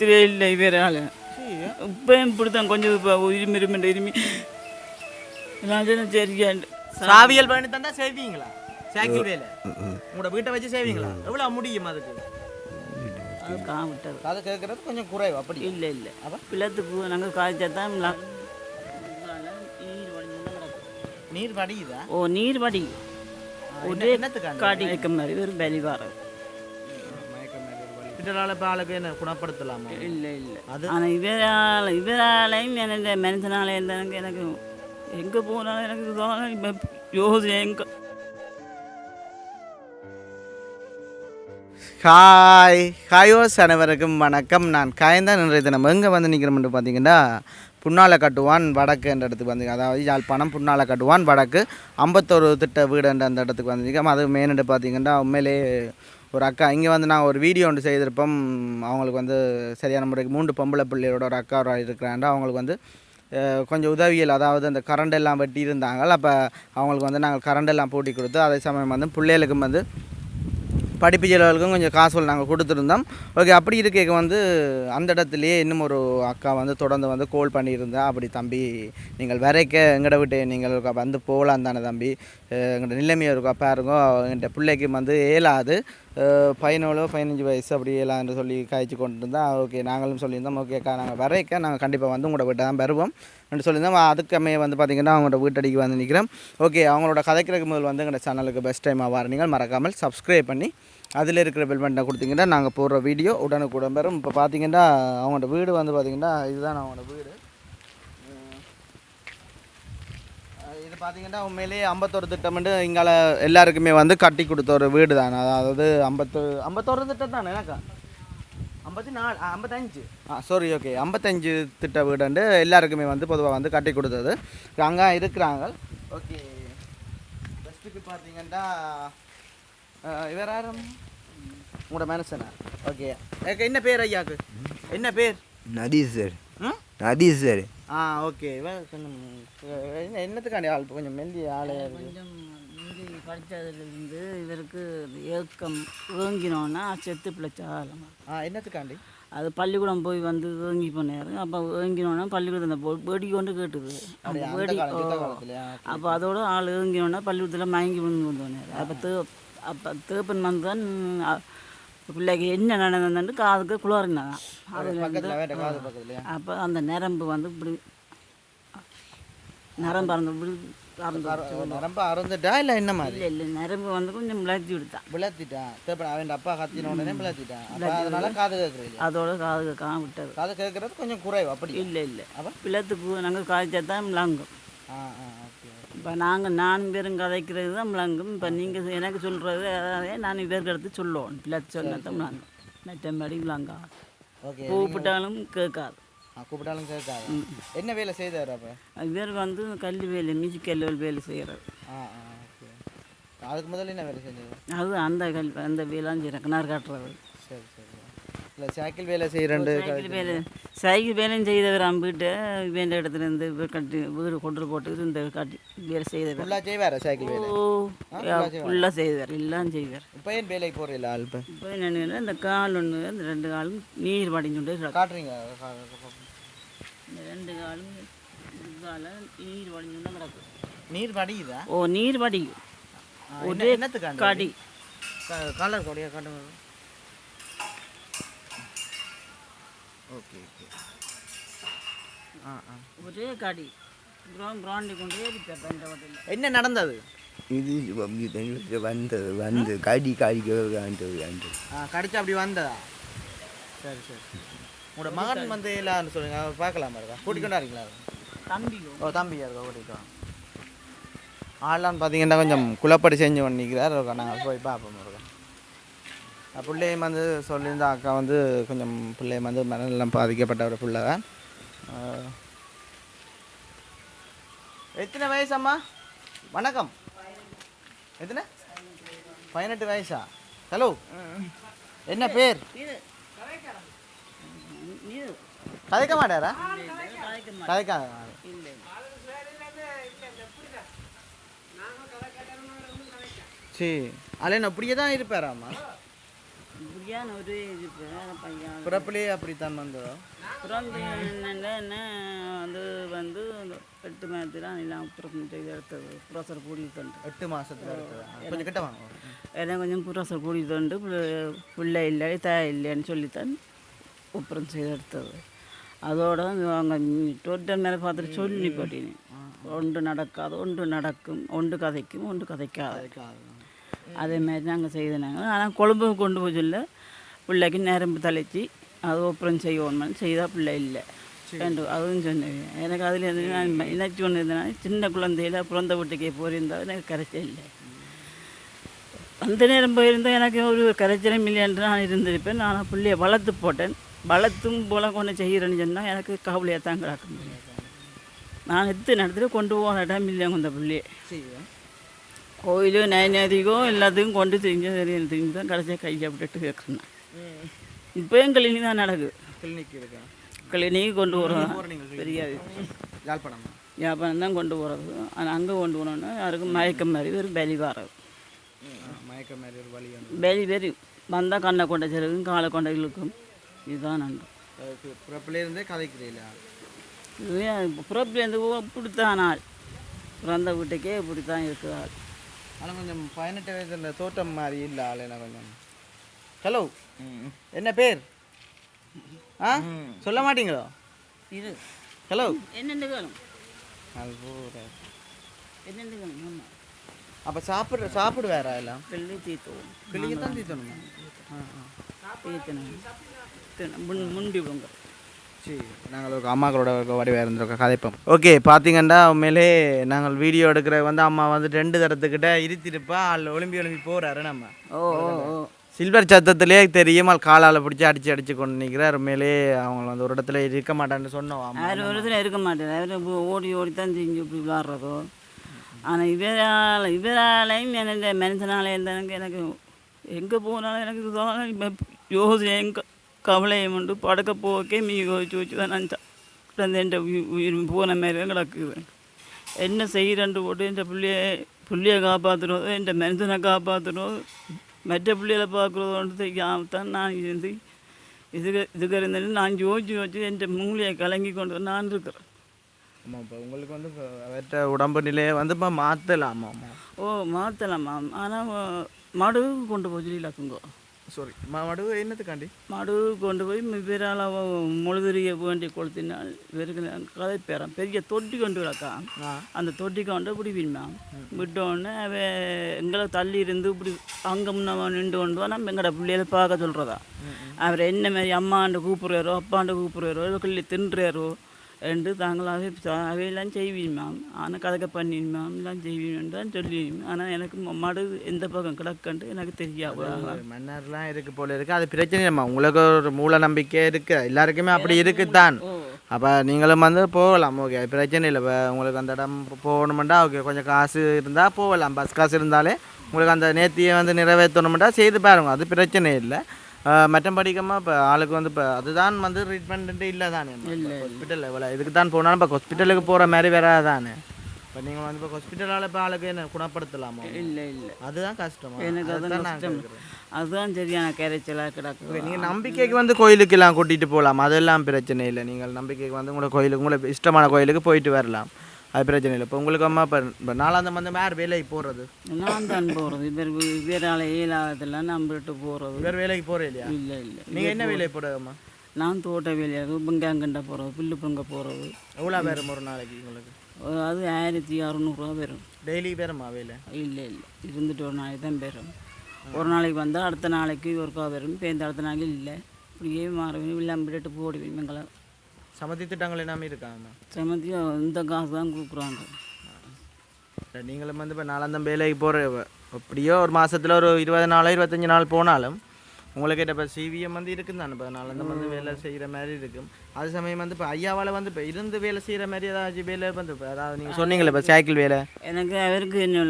பத்திரே இல்லை இவரால். இப்பயும் இப்படித்தான் கொஞ்சம் இப்போ இருமி இருமின்ற இருமி நான் சொன்னேன் சாவியல் பண்ணி தந்தா செய்வீங்களா? சைக்கிள் வேலை. உங்களோட வீட்டை வச்சு செய்வீங்களா? எவ்வளவு முடியும் அதுக்கு? அது காமிட்டது. அதை கேட்கறது கொஞ்சம் குறைவு அப்படி. இல்லை இல்லை. பிள்ளத்துக்கு நாங்கள் காய்ச்சா தான் நீர் வடியுதா? ஓ நீர் வடி. ஒரே என்னத்துக்காண்டி? காடி மாதிரி ஒரு வரும். இதனால இப்போ ஆளுக்கு என்ன குணப்படுத்தலாமா? இல்லை இல்லை. அது- ஆனால் இவரால் இவராலையும் எனக்கு மனுஷனால எனக்கு எனக்கு எங்கே போனாலும் எனக்கு இதுதான். இப்போ யோசனை எங்கே ஹாய் ஹாயோஸ் அனைவருக்கும் வணக்கம். நான் காயந்தான் இன்றைய தினம் எங்கே வந்து நிற்கிறோம்னு பார்த்தீங்கன்னா புன்னால கட்டுவான் வடக்கு என்ற இடத்துக்கு வந்து அதாவது யாழ்ப்பாணம் புன்னால கட்டுவான் வடக்கு. ஐம்பத்தொரு திட்ட வீடுன்ற அந்த இடத்துக்கு வந்து நிற்கிறோம் அது மெயின்னு பார்த்தீங்கன்னா உண்மையிலே ஒரு அக்கா இங்கே வந்து நான் ஒரு வீடியோ ஒன்று செய்திருப்போம். அவங்களுக்கு வந்து சரியான முறைக்கு மூன்று பொம்பளை பிள்ளையோட ஒரு அக்கா இருக்கிறாண்டா அவங்களுக்கு வந்து கொஞ்சம் உதவியல் அதாவது அந்த கரண்ட் எல்லாம் வெட்டி இருந்தாங்க. அப்போ அவங்களுக்கு வந்து நாங்கள் கரண்ட் எல்லாம் பூட்டி கொடுத்து அதே சமயம் வந்து பிள்ளைகளுக்கும் வந்து படிப்பு செலவுகளுக்கும் கொஞ்சம் காசுகள் நாங்கள் கொடுத்துருந்தோம். ஓகே அப்படி இருக்க வந்து அந்த இடத்துலையே இன்னும் ஒரு அக்கா வந்து தொடர்ந்து வந்து கோல் பண்ணியிருந்தா அப்படி தம்பி நீங்கள் வரைக்க எங்கட விட்டு நீங்கள் வந்து போகலாம் தானே தம்பி. எங்கள்கிட்ட நிலைமையாக இருக்கும். அப்பா இருக்கும் எங்கள்கிட்ட பிள்ளைக்கு வந்து இயலாது பதினோழு பதினஞ்சு வயசு அப்படி ஏலான்னு சொல்லி காய்ச்சி கொண்டு இருந்தால் ஓகே நாங்களும் சொல்லியிருந்தோம் ஓகேக்கா நாங்கள் வரைக்க நாங்கள் கண்டிப்பாக வந்து உங்களோட வீட்டை தான் வருவோம் என்று சொல்லியிருந்தோம். அதுக்கமே வந்து பார்த்திங்கன்னா அவங்களோட வீட்டடிக்கு வந்து நிற்கிறோம் ஓகே அவங்களோட கதைக்கிறதுக்கு முதல் வந்து எங்களோட சேனலுக்கு பெஸ்ட் டைம் ஆவார் நீங்கள் மறக்காமல் சப்ஸ்கிரைப் பண்ணி அதில் இருக்கிற பெல் பட்டனை கொடுத்தீங்கன்னா நாங்கள் போடுற வீடியோ உடனுக்குடன் பெறும் இப்போ பார்த்தீங்கன்னா அவங்களோட வீடு வந்து பார்த்திங்கன்னா இதுதான் அவங்களோட வீடு அஹ் இது பார்த்தீங்கன்னா உண்மையிலேயே ஐம்பத்தொரு திட்டம்ட்டு இங்கால எல்லாருக்குமே வந்து கட்டி கொடுத்த ஒரு வீடு தான். அதாவது ஐம்பத்து ஐம்பத்தொரு திட்டம் தானே எனக்கா? ஐம்பத்தி நாலு ஆ, ஐம்பத்தஞ்சு ஆ சாரி ஓகே ஐம்பத்தஞ்சு திட்ட வீடுண்டு எல்லாருக்குமே வந்து பொதுவாக வந்து கட்டி கொடுத்தது. அங்கே இருக்கிறாங்க. ஓகே ஃபஸ்ட்டுக்கு பார்த்தீங்கன்னா இவர் யாரும் உங்களோட மனுஷனா ஓகே என்ன பேர் ஐயாக்கு? என்ன பேர்? நதீஸ்வர் ம்? நதீஸ்வர் ஆ ஓகே. இவன் கொஞ்சம் என்ன என்னத்துக்காண்டி ஆள் கொஞ்சம் மெல்லிய ஆளையா இருக்கு? கொஞ்சம் இங்கே படித்ததுலேருந்து இவருக்கு ஏக்கம் ஏங்கினோன்னா செத்து பிழைச்சாலும் ஆ என்னத்துக்காண்டி? அது பள்ளிக்கூடம் போய் வந்து ஏங்கி போனார். அப்போ ஏங்கினோன்னா பள்ளிக்கூடத்தில் அந்த பொ- வெடி கொண்டு கேட்டுது. அந்த வெடி? அப்போ அதோட ஆள் ஏங்கினோன்னா பள்ளிக்கூடத்தில் மயங்கி விழுந்து கொண்டு வந்தார் அப்போ தே அப்போ தேப்பன் வந்து தான் பிள்ளைக்கு என்ன நடந்ததுன்னு காதுக்கு குளறினாங்க அது பக்கத்தில் வேற காது பக்கத்துலையா? அப்போ அந்த நரம்பு வந்து இப்படி நரம்பு அறந்து இப்படி அறந்து ரொம்ப அறந்துட்டா இல்லை என்ன மாதிரி? இல்லை இல்லை நரம்பு வந்து கொஞ்சம் விளக்கி விடுத்தான் விளத்திட்டான் தேப்பன் அவன் அப்பா கத்தின உடனே விளத்திட்டான் அதனால காது கேட்குறீங்க அதோட காது கேட்காம விட்டது. காது கேட்குறது கொஞ்சம் குறைவு அப்படி இல்லை இல்லை. அப்ப? பிள்ளத்துக்கு நாங்கள் காய்ச்சா தான் விளங்கும். ஆ ஆ. இப்போ நாங்கள் நான் பேரும் கதைக்கிறது தான் விளங்கும். இப்போ நீங்கள் எனக்கு சொல்கிறது அதாவது நான் இவருக்கு எடுத்து சொல்லுவோம். பிள்ளை சொன்னால் தான் விளங்கும். மற்றபடி விளங்காது ஓகே கூப்பிட்டாலும் கேட்காது. கூப்பிட்டாலும் கேட்காது. என்ன வேலை செய்தார் அப்போ? இவர் வந்து கல்வி வேலை மியூசிக் கல்வி வேலை ஓகே. அதுக்கு முதல்ல என்ன வேலை செஞ்சது? அது அந்த கல்வி அந்த வேலைன்னு செய்கிறேன் கிணறு காட்டுறது சரி சரி. இல்லை சைக்கிள் வேலை செய்கிறண்டு சைக்கிள் வேலை. சைக்கிள் வேலையும் செய்தவர் அம்பிட்டு வேண்ட இடத்துல இருந்து கட்டி வீடு கொண்டு போட்டு இந்த கட்டி வேலை செய்தவர். ஃபுல்லாக செய்வார் சைக்கிள் வேலை? ஓ ஃபுல்லாக செய்வார்? எல்லாம் செய்வார் இப்போ ஏன் வேலைக்கு போகிறீங்களா இப்போ? இப்போ என்னென்னா இந்த கால் ஒன்று இந்த ரெண்டு காலும் நீர் கிடக்கும் காட்டுறீங்க. இந்த ரெண்டு காலும் கால நீர் வடிஞ்சுட்டே கிடக்கும் நீர் வடியுதா? ஓ நீர் வடியும். என்ன- ஒரே கடி. கலர் கொடியா காட்டுங்க. Okay okay. ஆ ஆ. ஒரே கடி. என்ன நடந்தது? இது வந்தது வந்து கடி கடிக்க கடிச்சு அப்படி வந்ததா? சரி சரி. உங்களோட மகன் வந்து இல்லைன்னு சொல்லுங்க பார்க்கலாம் இருக்கா? கூட்டிக் கொண்டாருங்களா தம்பியோ? ஓ தம்பியா இருக்கா? கூட்டிகிட்டு வாங்க ஆள்லாம் பார்த்தீங்கன்னா கொஞ்சம் குழப்படி செஞ்சு பண்ணிக்கிறார் இருக்கா நாங்கள் போய் பார்ப்போம் இருக்கா பிள்ளையும் வந்து சொல்லியிருந்தா அக்கா வந்து கொஞ்சம் பிள்ளையும் வந்து மனநலம் பாதிக்கப்பட்ட ஒரு பிள்ளை தான். எத்தனை வயசு அம்மா? வணக்கம். எத்தனை? பதினெட்டு வயசா? ஹலோ. என்ன பேர்? கதைக்க மாட்டாரா? கதைக்க சரி. அதில் அப்படியே தான் இருப்பாராம்மா இப்படியான ஒரு இது பையன் பிறப்பிலேயே அப்படித்தான் வந்ததோ? பிறந்து என்ன அது வந்து எட்டு மாதத்தில் எல்லாம் இது எடுத்தது ப்ரொசர் கூடி தண்டு. எட்டு இருக்கிறதா? கொஞ்சம் கிட்ட வாங்க. எல்லாம் கொஞ்சம் ப்ரொசர் கூடி தண்டு பிள்ளை இல்லை தாய் இல்லைன்னு சொல்லித்தான் அப்புறம் செய்து எடுத்தது. அதோட அவங்க டோட்டல் மேலே பார்த்துட்டு சொல்லி போட்டினேன் ஒன்று நடக்காது ஒன்று நடக்கும் ஒன்று கதைக்கும் ஒன்று கதைக்காது. அதே மாதிரி நாங்கள் செய்தனாங்க. ஆனால் கொழும்பு கொண்டு போய் சொல்ல பிள்ளைக்கு நரம்பு தலைச்சி அது அப்புறம் செய்வோம் செய்தால் பிள்ளை இல்லை. ரெண்டு அதுவும் சொன்னேன். எனக்கு அதில் நான் ஒன்று இருந்தேன்னா சின்ன குழந்தையில பிறந்த வீட்டுக்கே போயிருந்தா எனக்கு கரைச்சல் இல்லை. அந்த நேரம் போயிருந்தால் எனக்கு ஒரு கரைச்சலும் இல்லையென்று நான் இருந்திருப்பேன். நான் பிள்ளைய வளர்த்து போட்டேன். வளர்த்தும் போல கொண்டு செய்கிறேன்னு சொன்னால் எனக்கு கவலையாக தான் கிடக்க முடியும் நான் எத்தனை இடத்துல கொண்டு போன இடம் இல்லைங்க அந்த பிள்ளையை. கோயில் நயநதிக்கும் எல்லாத்துக்கும் கொண்டு தெரியும் தெரிஞ்சு தான் கடைசியாக கையை விட்டுட்டு வைக்கிறேன் இப்போயும் கிளினிக் தான் நடக்குது. கிளினிக் இருக்கா? கிளினிக் கொண்டு போகிறோம் பெரிய யாழ்ப்பாணம்? வியாபாரம் தான் கொண்டு போகிறது ஆனால் அங்கே கொண்டு போனோன்னா யாருக்கும் மயக்கம் மாதிரி ஒரு பலி வர்றது மயக்க மாதிரி ஒரு வந்து பலி வெறி வந்தால் கண்ணை கொண்ட சிறகும் காலை கொண்ட இழுக்கும் இதுதான் நன்று பிறப்பிலே இருந்தே கதைக்கிறீங்களா? புறப்புலேருந்து இப்படித்தான் ஆள் பிறந்த வீட்டுக்கே இப்படி தான் இருக்குது ஆள் ஆனால் கொஞ்சம் பதினெட்டு வயசு இந்த தோட்டம் மாதிரி இல்லை ஆள் என்ன கொஞ்சம். ஹலோ என்ன பேர்? ஆ? சொல்ல மாட்டீங்களோ? இது. ஹலோ. என்னென்ன வேணும்? என்னென்ன வேணும்? அப்போ சாப்பிட்ற சாப்பிடுவாரா எல்லாம்? வெள்ளி தீத்துவோம். கிளிக்கு தான் தீத்தணுமா? ஆ ஆ. தீத்தணும். முன் முண்டி பொங்க சரி நாங்கள் ஒரு அம்மாக்களோட வடிவாக இருந்திருக்கோம் கதைப்போம். ஓகே பார்த்தீங்கன்னா உண்மையிலே நாங்கள் வீடியோ எடுக்கிற வந்து அம்மா வந்து ரெண்டு தரத்துக்கிட்ட இருத்திருப்பா அதில் ஒலிம்பி ஒலிம்பி போகிறாரு நம்ம. ஓ சில்வர் சத்தத்திலே தெரியும் அது காலால் பிடிச்சி அடித்து அடித்து கொண்டு நிற்கிறார் உண்மையிலே அவங்க வந்து ஒரு இடத்துல இருக்க மாட்டான்னு சொன்னோம் யார் ஒரு இதில் இருக்க மாட்டேன் அவர் ஓடி ஓடி தான் செஞ்சு இப்படி விளாட்றதோ. ஆனால் இவரால் இவராலையும் எனக்கு மனுஷனால எனக்கு எனக்கு எங்கே போனாலும் எனக்கு இதுதான் இப்போ யோசனையும் க- கவலையும் உண்டு படுக்க போக்கே மீ யோசிச்சு வச்சு தான் நான் ச- கிடந்து என் உயிர் போன மாதிரி தான் கிடக்குது என்ன செய்கிறேன்ட்டு போட்டு என் பிள்ளைய பிள்ளைய காப்பாற்றணும் என் மனுஷனை காப்பாற்றணும் மற்ற பிள்ளைகளை பார்க்குறதோன்றது தான் நான் இருந்து இதுக்கு இதுக்கு இருந்தேன் நான் யோசிச்சு யோசிச்சு என் மூளையை கலங்கி கொண்டு நான் இருக்கிறேன் ஆமாம் இப்போ உங்களுக்கு வந்து அவர்கிட்ட உடம்பு நிலையை வந்து இப்போ மாற்றலாமா ஓ மாற்றலாமா ஆனால் மடு கொண்டு போய் சொல்லிலாக்குங்கோ சாரி மடு என்னத்துக்காண்டி மடு கொண்டு போய் இவரால் முழுதறிய வேண்டி கொளுத்தினால் இவருக்கு கதை பேரன் பெரிய தொட்டி கொண்டு விளக்கா ஆ அந்த தொட்டி கொண்டு இப்படி விடுமான் விட்டோடனே அவ எங்களை தள்ளி இருந்து இப்படி அங்கே முன்ன நின்று கொண்டு நம்ம எங்களோட பிள்ளைகளை பார்க்க சொல்கிறதா அவர் என்ன மாதிரி அம்மாண்டு கூப்பிட்றாரோ அப்பாண்டு கூப்பிட்றாரோ கிள்ளி தின்றாரோ என்று தாங்களாகவே அவையெல்லாம் செய்வீமாம் ஆனால் கதக்க பண்ணிடுமாம் எல்லாம் செய்வீங்கன்னு தான் சொல்லி ஆனால் எனக்கு மடு எந்த பக்கம் கிடக்கன்ட்டு எனக்கு தெரியாது. மன்னர்லாம் இருக்கு போல இருக்கு. அது பிரச்சனை இல்லைம்மா உங்களுக்கு ஒரு மூல நம்பிக்கை இருக்கு. எல்லாருக்குமே அப்படி இருக்குதான் அப்போ நீங்களும் வந்து போகலாம். ஓகே பிரச்சனை இல்லை. இப்போ உங்களுக்கு அந்த இடம் போகணுமெண்டா ஓகே கொஞ்சம் காசு இருந்தால் போகலாம். பஸ் காசு இருந்தாலே உங்களுக்கு அந்த நேர்த்தியை வந்து நிறைவேற்றணுமெண்டா செய்து பாருங்க. அது பிரச்சனை இல்லை. மற்றபடிக்கமா இப்போ ஆளுக்கு வந்து இப்போ அதுதான் வந்து ட்ரீட்மெண்ட் இல்லை தானே. ஹாஸ்பிட்டல் இவ்வளோ இதுக்கு தான் போனாலும் இப்போ ஹாஸ்பிட்டலுக்கு போகிற மாதிரி வேற தானே. இப்போ நீங்கள் வந்து இப்போ ஹாஸ்பிட்டலால் இப்போ ஆளுக்கு என்ன குணப்படுத்தலாமா? இல்லை இல்லை. அதுதான் கஷ்டமா. எனக்கு அதுதான் கஷ்டம். அதுதான் சரியான கரைச்சலாக கிடக்கு. நீங்கள் நம்பிக்கைக்கு வந்து கோயிலுக்கு எல்லாம் கூட்டிகிட்டு போகலாம் அதெல்லாம் பிரச்சனை இல்லை. நீங்கள் நம்பிக்கைக்கு வந்து உங்களோட கோயிலுக்கு உங்களுக்கு இஷ்டமான கோயிலுக்கு போயிட்டு வரலாம். அது பிரச்சனை இல்லை. இப்போ உங்களுக்கு அம்மா இப்போ இப்போ நாலாந்தம் வந்து வேறு வேலைக்கு போகிறது நான் தான் போகிறது இவர் இவரால் இயலாததெல்லாம் நம்பிட்டு போகிறது வேறு வேலைக்கு போகிறே இல்லையா? இல்லை இல்லை. நீங்கள் என்ன வேலைக்கு போகிறதும்மா நான் தோட்ட வேலையாக வெங்காயங்கண்ட போகிறது புல்லு பொங்க போகிறது எவ்வளோ பேரும் ஒரு நாளைக்கு உங்களுக்கு? அது ஆயிரத்தி அறநூறுவா வரும். டெய்லி பேருமா வேலை? இல்லை இல்லை. இருந்துட்டு ஒரு நாளைக்கு தான் பெறும் ஒரு நாளைக்கு வந்தால் அடுத்த நாளைக்கு ஒருக்கா வரும். பேருந்து அடுத்த நாளைக்கு இல்லை. இப்படியே மாறுவேன் இல்லாமல் விட்டுட்டு போடுவேன் எங்களை சமத்தி திட்டங்கள் எல்லாமே இருக்காங்கம்மா சமத்தியும் இந்த காசு தான் கொடுக்குறாங்க. நீங்களும் வந்து இப்போ நாலாந்தம் வேலைக்கு போகிற எப்படியோ ஒரு மாசத்துல ஒரு இருபது நாள் இருபத்தஞ்சி நாள் போனாலும் உங்களுக்கு இப்போ சிவிஎம் வந்து இருக்குது தானே இப்போ நாலாந்தம் வந்து வேலை செய்கிற மாதிரி இருக்கும். அது சமயம் வந்து இப்போ ஐயாவால் வந்து இப்போ இருந்து வேலை செய்கிற மாதிரி ஏதாச்சும் வேலை வந்து இப்போ அதாவது நீங்கள் சொன்னீங்களே இப்போ சைக்கிள் வேலை? எனக்கு அவருக்கு என்ன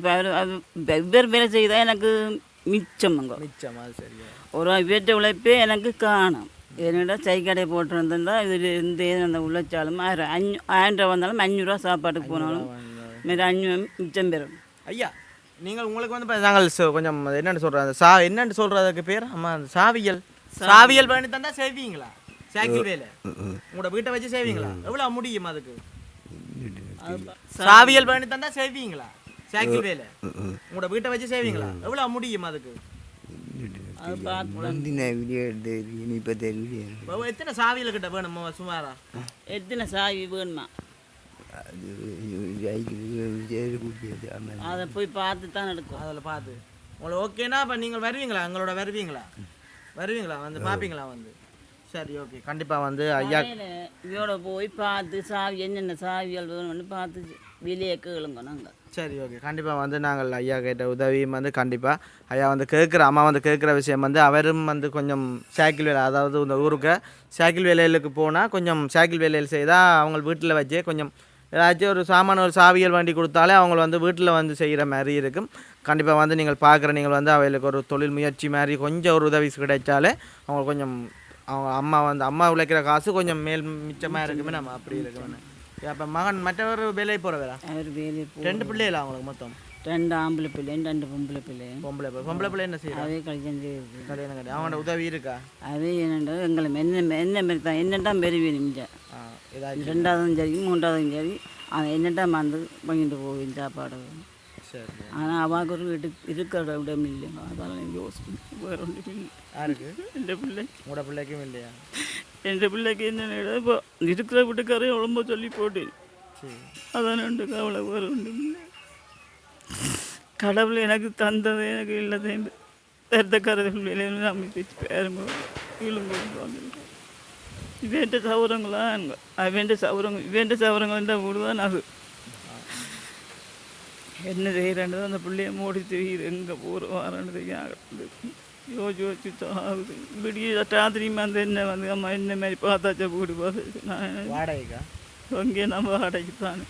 இப்போ அவர் அது இவர் வேலை செய்தால் எனக்கு மிச்சம்ங்க மிச்சம் அது சரியா. ஒரு வீட்டு உழைப்பே எனக்கு காணும். என்னடா சைக்கடை போட்டிருந்தா இது இந்த அந்த உழைச்சாலும் ஆயிரம் அஞ்சு ஆயிரம் ரூபா வந்தாலும் அஞ்சூறுரூவா சாப்பாட்டுக்கு போனாலும் மாரி அஞ்சு மிச்சம் பெறும் ஐயா நீங்கள் உங்களுக்கு வந்து நாங்கள் கொஞ்சம் என்னன்னு சொல்கிறது சா என்னன்னு சொல்கிறதுக்கு பேர்? ஆமாம் அந்த சாவியல். சாவியல் பண்ணி தந்தா செய்வீங்களா? சைக்கிள் வேலை. உங்களோட வீட்டை வச்சு செய்வீங்களா? எவ்வளோ முடியும் அதுக்கு? சாவியல் பண்ணி தந்தா செய்வீங்களா? சைக்கிள் வேலை. உங்களோட வீட்டை வச்சு செய்வீங்களா? எவ்வளோ முடியும் அதுக்கு? முந்தின வீடியோ எடுத்து இனிப்போ வீடியோ இப்போ எத்தனை சாவியல் கிட்ட வேணும் சுமாரா எத்தனை சாவி வேணுமா அது போய் பார்த்து தான் எடுக்கும் அதில் பார்த்து உங்களுக்கு ஓகேனா இப்போ நீங்கள் வருவீங்களா எங்களோட வருவீங்களா வருவீங்களா வந்து பார்ப்பீங்களா வந்து சரி ஓகே கண்டிப்பாக வந்து ஐயா இதோட போய் பார்த்து சாவி என்னென்ன சாவிகள் வேணும்னு பார்த்து வெளியே கேளுங்க நாங்கள் சரி ஓகே கண்டிப்பாக வந்து நாங்கள் ஐயா கேட்ட உதவியும் வந்து கண்டிப்பாக ஐயா வந்து கேட்குற அம்மா வந்து கேட்குற விஷயம் வந்து அவரும் வந்து கொஞ்சம் சைக்கிள் வேலை அதாவது இந்த ஊருக்கு சைக்கிள் வேலைகளுக்கு போனால் கொஞ்சம் சைக்கிள் வேலையில் செய்தால் அவங்க வீட்டில் வச்சு கொஞ்சம் ஏதாச்சும் ஒரு சாமான ஒரு சாவியல் வண்டி கொடுத்தாலே அவங்க வந்து வீட்டில் வந்து செய்கிற மாதிரி இருக்கும். கண்டிப்பாக வந்து நீங்கள் பார்க்குற நீங்கள் வந்து அவங்களுக்கு ஒரு தொழில் முயற்சி மாதிரி கொஞ்சம் ஒரு உதவி கிடைச்சாலே அவங்க கொஞ்சம் அவங்க அம்மா வந்து அம்மா உழைக்கிற காசு கொஞ்சம் மேல் மிச்சமாக இருக்குமே நம்ம அப்படி இருக்கணும். அப்போ மகன் மற்றவர் வேலைக்கு போகிறவரா அவர் வேலையை போ ரெண்டு பிள்ளைகளா அவங்களுக்கு மொத்தம்? ரெண்டு ஆம்பளை பிள்ளையும் ரெண்டு பொம்பளை பிள்ளையும் பொம்பளை பிள்ளை. பொம்பளை பிள்ளை என்ன செய்யறா? அதே கல்யாணம் செய்யுது கல்யாணம் கிடையாது அவனோட உதவி இருக்கா? அதே என்னென்ன எங்களை என்ன என்ன மாரி தான் என்னட்டா ஆ, ஏதாச்சும் ரெண்டாவதும் சரி மூன்றாவதும் சரி அது என்னட்டா வந்து வாங்கிட்டு போவேன் சாப்பாடு. சரி ஆனால் அவாக்கு ஒரு வீட்டு இருக்கிற இடம் இல்லை அதெல்லாம் யோசிச்சு வேற ஒன்றும் இல்லை. யாருக்கு? எந்த பிள்ளை. உங்களோட பிள்ளைக்கும் இல்லையா? எந்த பிள்ளைக்கு என்ன இப்போ இருக்கிற வீட்டுக்காரையும் உடம்ப சொல்லி போட்டு சரி அதான் உண்டு கவலை வேற ஒன்றும் கடவுள் எனக்கு தந்தது எனக்கு இல்லாத பெருத்த கருது அமைச்சு பேருங்க இழுங்க இவேண்ட சௌரங்களா அவேண்ட சௌரங்க சவுரங்கள் சௌரங்கள் இருந்தால் விடுதான் அது என்ன செய்கிறேன்னு அந்த பிள்ளைய மூடி தெரியுது எங்கே போகிற வரேன்னு தெரியாது யோசிச்சு யோசிச்சு ஆகுது விடிய ராத்திரியுமே வந்து என்ன வந்து அம்மா என்ன மாதிரி பார்த்தாச்சா வீடு பார்த்து நான் வாடகைக்கா அங்கேயே நம்ம அடைக்குத்தானே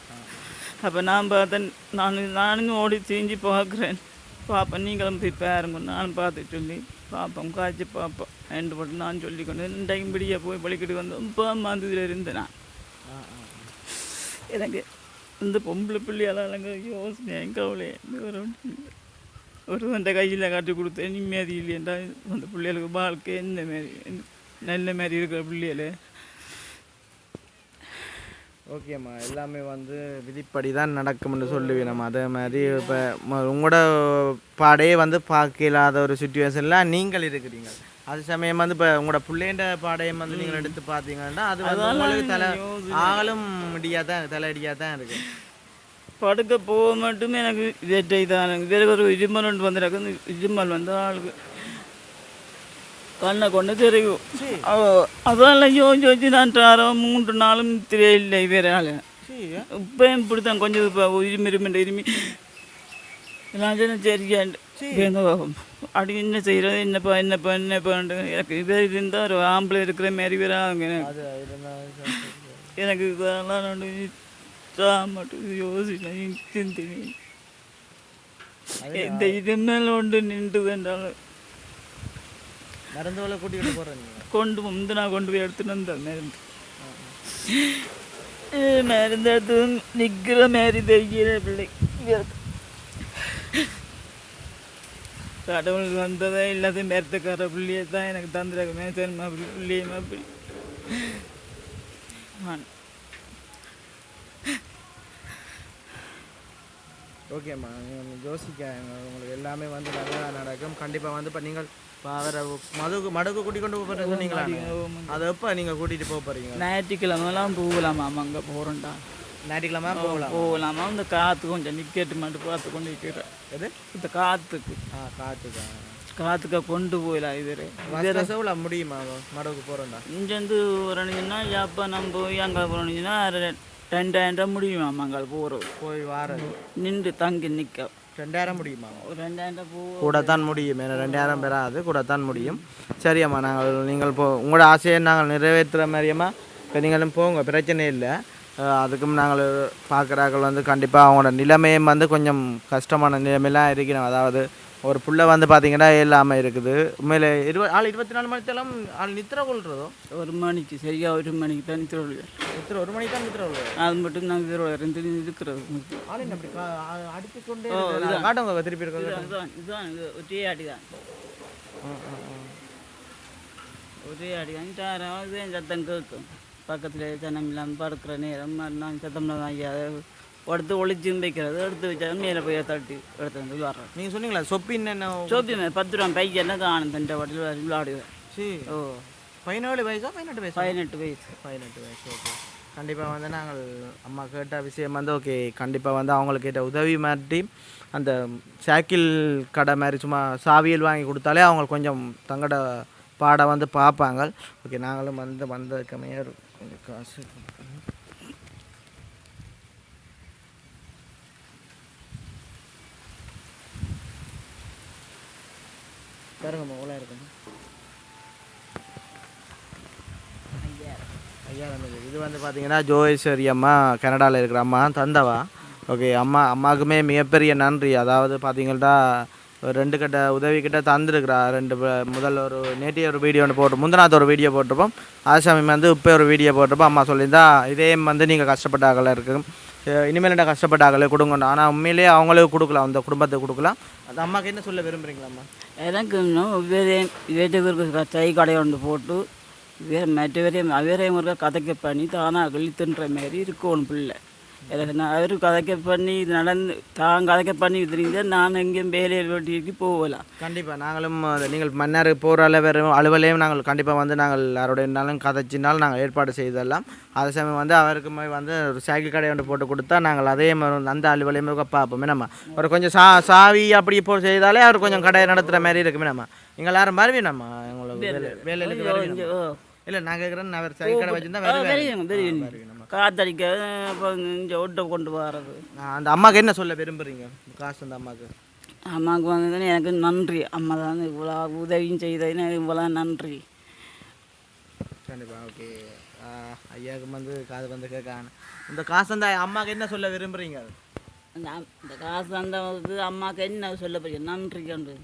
அப்போ நான் பார்த்தேன் நான் நானும் ஓடி தீஞ்சு பார்க்குறேன். பார்ப்பேன் நீங்களும் போய் பாருங்க நானும் பார்த்து சொல்லி பார்ப்போம் காய்ச்சி பார்ப்போம் ரெண்டு போட்டு நான் சொல்லி கொண்டு பிடிய போய் பழிக்கிட்டு வந்தோம் இப்போ மாந்ததில் இருந்தேன்? நான் எனக்கு இந்த பொம்பளை பிள்ளையால் எனக்கு யோசனை என் கவலை வேறு ஒன்றும் இல்லை ஒரு அந்த கையில் காட்டி கொடுத்தேன் நிம்மதி இல்லையண்டா அந்த பிள்ளைகளுக்கு வாழ்க்கை என்ன மாரி நல்ல மாதிரி இருக்கிற பிள்ளைகளே ஓகேம்மா எல்லாமே வந்து விதிப்படி தான் நடக்கும்னு சொல்லுவேன் நம்ம அதே மாதிரி இப்போ உங்களோட பாடையே வந்து பார்க்க இல்லாத ஒரு சுச்சுவேஷனில் நீங்கள் இருக்கிறீங்க அது சமயம் வந்து இப்போ உங்களோட பிள்ளைண்ட பாடையம் வந்து நீங்கள் எடுத்து பார்த்தீங்கன்னா அது வந்து உங்களுக்கு தலை ஆகலும் முடியாக தான் தலையடியாக தான் இருக்கு படுக்க போக மட்டுமே எனக்கு இதே தான். வேறு ஒரு இருமல் ஒன்று வந்து எனக்கு இருமல் வந்து ஆளுக்கு கண்ணை கொண்டு தெரியும். அதெல்லாம் யோசிச்சு யோசிச்சு நான் டாரம் மூன்று நாளும் தெரியல வேற ஆள். இப்போ இப்படி தான் கொஞ்சம் இப்போ இருமி இருமின்ற இருமி. நான் சொன்னேன் சரியாண்டு அடி என்ன செய்கிறது என்னப்பா என்னப்பா என்னப்பான்ட்டு எனக்கு இதே இருந்தால் ஒரு ஆம்பளை இருக்கிற மாதிரி வேற ஆகுங்க. எனக்கு எனக்கு மட்டும் யோசிச்சேன் சிந்தினேன் இந்த இது மேலே ஒன்று நின்று என்றாலும். மருந்துகளை கூட்டிகிட்டு போகிறேன் கொண்டு வந்து நான் கொண்டு போய் எடுத்துட்டு வந்தேன் மருந்து. மருந்து எடுத்து நிற்கிற மாதிரி தெரிகிற பிள்ளை. கடவுள் வந்ததே இல்லாத மரத்துக்கார பிள்ளையை தான் எனக்கு தந்துருக்க மேசன் அப்படி பிள்ளையும் அப்படி ஓகேம்மா நீங்கள் யோசிக்க உங்களுக்கு எல்லாமே வந்து நல்லா நடக்கும். கண்டிப்பாக வந்து இப்போ நீங்கள் அவரை மதுக்கு மடுக்கு கூட்டி கொண்டு போகிறது சொன்னீங்களா அதை எப்போ நீங்கள் கூட்டிகிட்டு போக போகிறீங்க ஞாயிற்றுக்கிழமெல்லாம் போகலாமா? அங்கே போகிறோம்டா ஞாயிற்றுக்கிழமை போகலாம்? போகலாமா? இந்த காற்று கொஞ்சம் நிற்கட்டு மட்டும் பார்த்து கொண்டு நிற்கிறேன் எது? இந்த காற்றுக்கு ஆ காட்டுக்கா காற்றுக்க கொண்டு போயிடலாம் இது எவ்வளோ முடியுமா? மடுவுக்கு போகிறோம்டா இங்கேருந்து வரணுச்சுன்னா எப்போ நம்ம போய் அங்கே போனீங்கன்னா ரெண்டாயிரம் முடியுமா அங்கே போகிறது போய் வாரது. நின்று தங்கி நிற்க ரெண்டாயிரம் முடியுமா? ஒரு ரெண்டாயிரம் ரூபா போ. கூடத்தான் முடியும். ஏன்னா ரெண்டாயிரம் பெறாது கூடத்தான் முடியும். சரியம்மா நாங்கள் நீங்கள் போ உங்களோட ஆசையை நாங்கள் நிறைவேற்றுற மாதிரியம்மா இப்போ நீங்களும் போங்க பிரச்சனை இல்லை. அதுக்கும் நாங்கள் பார்க்குறாக்கள் வந்து கண்டிப்பாக அவங்களோட நிலைமையும் வந்து கொஞ்சம் கஷ்டமான நிலைமையெல்லாம் இருக்கிறோம். அதாவது ஒரு புள்ள வந்து பார்த்தீங்கன்னா இல்லாமல் இருக்குது. உண்மையில இருபது ஆள் இருபத்தி நாலு மணித்தெல்லாம் ஆள் நித்திர கொள்றதோ? ஒரு மணிக்கு சரியா ஒரு மணிக்கு தான் திருவிழா நித்திர ஒரு மணிக்கு தான் நித்திர கொள்வது அது மட்டும் நாங்கள் ரெண்டு இருக்கிறது ஆள் அப்படி அடித்து கொண்டே. காட்டுங்க திருப்பி இருக்கிறது இதுதான் இதுதான் இது ஒரே அடி தான் ஒரே அடி தான் யாராவது சத்தம் கேட்கும்? பக்கத்தில் ஜனம் இல்லாமல் படுக்கிற நேரம் நான் சத்தம் தான் ஐயா எடுத்து ஒளிச்சும் வைக்கிறது எடுத்து வச்சா மேலே போய் தட்டி எடுத்து வந்து வர்றேன் நீங்கள் சொன்னீங்களா சொப்பின் என்ன சோப்பி பத்து ரூபா பையன் காணும்? தண்டை வாட்டில் விளையாடுவேன். சரி ஓ. பதினேழு வயசா பதினெட்டு வயசா? பதினெட்டு வயசு. பதினெட்டு வயசு ஓகே. கண்டிப்பாக வந்து நாங்கள் அம்மா கேட்ட விஷயம் வந்து ஓகே கண்டிப்பாக வந்து அவங்களுக்கு கேட்ட உதவி மாதிரி அந்த சைக்கிள் கடை மாதிரி சும்மா சாவியல் வாங்கி கொடுத்தாலே அவங்க கொஞ்சம் தங்களோட பாடை வந்து பார்ப்பாங்க. ஓகே நாங்களும் வந்து வந்ததுக்கமே கொஞ்சம் காசு பாருங்க பாருங்கம்மா இருக்குங்க ஐயா இது வந்து பார்த்தீங்கன்னா ஜோகேஸ்வரி அம்மா கனடாவில் இருக்கிற அம்மா தந்தவா. ஓகே அம்மா அம்மாவுக்குமே மிகப்பெரிய நன்றி. அதாவது பார்த்தீங்கன்னா ஒரு ரெண்டு கிட்ட உதவி கிட்ட தந்துருக்குறா. ரெண்டு முதல் ஒரு நேற்றைய ஒரு வீடியோ ஒன்று போட்டு முந்தினாத்த ஒரு வீடியோ போட்டிருப்போம். ஆசாமி வந்து இப்போ ஒரு வீடியோ போட்டிருப்போம். அம்மா சொல்லியிருந்தா இதே வந்து நீங்கள் கஷ்டப்பட்ட அகல இனிமேல் என்ன கஷ்டப்பட்ட அகல கொடுங்கணும் ஆனால் உண்மையிலேயே அவங்களே கொடுக்கலாம். அந்த குடும்பத்தை கொடுக்கலாம். அந்த அம்மாக்கு என்ன சொல்ல விரும்புகிறீங்களா அம்மா? எனக்கு இன்னும் வேறே வேட்டவருக்கு தை கடை ஒன்று போட்டு வேறு மற்றவரையும் அவரையும் ஒரு கதைக்கு பண்ணி தானாக கழித்துன்ற தின்ற மாதிரி இருக்கணும் பிள்ளை. அவர் கதைக்க பண்ணி இது நடந்து தான் கதைக்க பண்ணி தெரிஞ்சா நான் எங்கேயும் வேலையில் வெட்டிக்கு போகலாம். கண்டிப்பாக நாங்களும் நீங்கள் மன்னார் போகிற அளவு அலுவலையும் நாங்கள் கண்டிப்பாக வந்து நாங்கள் யாரோடையனாலும் கதைச்சினாலும் நாங்கள் ஏற்பாடு செய்தெல்லாம் அதே சமயம் வந்து அவருக்கு வந்து ஒரு சைக்கிள் கடை ஒன்று போட்டு கொடுத்தா நாங்கள் அதே மாதிரி அந்த அலுவலையும் பார்ப்போமே. நம்ம ஒரு கொஞ்சம் சா சாவி அப்படி இப்போ செய்தாலே அவர் கொஞ்சம் கடை நடத்துகிற மாதிரி இருக்குமே. நம்ம நீங்கள் எல்லாரும் வருவீங்க நம்ம உங்களுக்கு வேலை வேலைக்கு வருவீங்க ஓ. இல்லை நான் கேட்குறேன் அவர் சைக்கிள் கடை வச்சுருந்தா வேறு காத்தடிக்க இப்போ இங்கே ஒட்டை கொண்டு வர்றது அந்த அம்மாவுக்கு என்ன சொல்ல விரும்புகிறீங்க காசு அந்த அம்மாவுக்கு அம்மாவுக்கு வந்து எனக்கு நன்றி. அம்மா தான் இவ்வளோ உதவியும் செய்ததுன்னு இவ்வளோ நன்றி. கண்டிப்பாக ஓகே. ஐயாவுக்கு வந்து காது வந்து கேட்க இந்த காசு அந்த அம்மாவுக்கு என்ன சொல்ல விரும்புகிறீங்க இந்த காசு அந்த அம்மாவுக்கு என்ன சொல்ல போறீங்க? நன்றி கண்டு.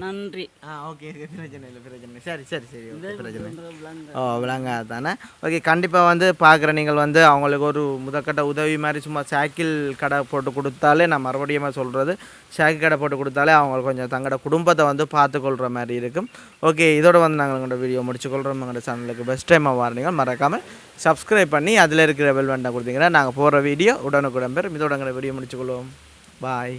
நன்றி. ஆ ஓகே பிரச்சனை இல்லை பிரச்சனை சரி சரி சரி ஓகே பிரச்சனை. ஓ விளங்க. தானே ஓகே கண்டிப்பாக வந்து பார்க்குற நீங்கள் வந்து அவங்களுக்கு ஒரு முதற்கட்ட உதவி மாதிரி சும்மா சைக்கிள் கடை போட்டு கொடுத்தாலே நான் மறுபடியும் சொல்கிறது சைக்கிள் கடை போட்டு கொடுத்தாலே அவங்க கொஞ்சம் தங்களோட குடும்பத்தை வந்து பார்த்துக்கொள்கிற மாதிரி இருக்கும். ஓகே இதோட வந்து நாங்கள் எங்களோட வீடியோ முடிச்சுக்கொள்கிறோம் எங்களோட சேனலுக்கு பெஸ்ட் டைமாக வாரீங்க. மறக்காமல் சப்ஸ்கிரைப் பண்ணி அதில் இருக்கிற பட்டனை கொடுத்தீங்கன்னா நாங்கள் போகிற வீடியோ உடனுக்குடன் பேர் இதோட எங்களோட வீடியோ முடிச்சுக்கொள்வோம். பாய்